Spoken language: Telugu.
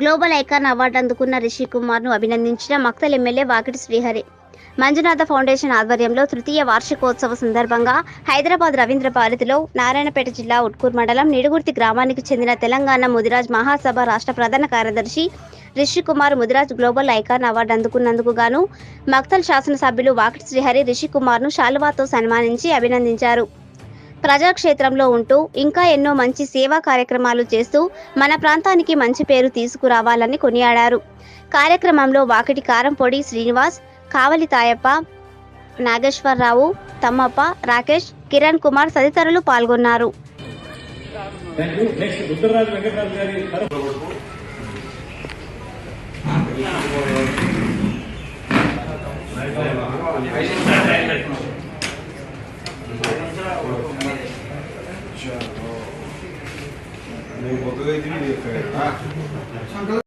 గ్లోబల్ ఐకాన్ అవార్డు అందుకున్న రిషి కుమార్ను అభినందించిన మక్తల్ ఎమ్మెల్యే వాకిటి శ్రీహరి. మంజునాథ ఫౌండేషన్ ఆధ్వర్యంలో తృతీయ వార్షికోత్సవ సందర్భంగా హైదరాబాద్ రవీంద్ర భారతిలో నారాయణపేట జిల్లా ఉట్కూర్ మండలం నిడుగుర్తి గ్రామానికి చెందిన తెలంగాణ ముదిరాజ్ మహాసభ రాష్ట్ర ప్రధాన కార్యదర్శి Rishi Kumar Mudiraj global icon award అందుకున్నందుకు గాను మక్తల్ శాసనసభ్యులు వాకిటి శ్రీహరి రిషి కుమార్ను శాలువాతో సన్మానించి అభినందించారు. ప్రజాక్షేత్రంలో ఉంటూ ఇంకా ఎన్నో మంచి సేవా కార్యక్రమాలు చేస్తూ మన ప్రాంతానికి మంచి పేరు తీసుకురావాలని కొనియాడారు. కార్యక్రమంలో వాకిటి కారంపొడి శ్రీనివాస్ కావలి తాయప్ప నాగేశ్వరరావు తమ్మప్ప రాకేష్ కిరణ్ కుమార్ తదితరులు పాల్గొన్నారు. నువ్వు యూ నెక్స్ట్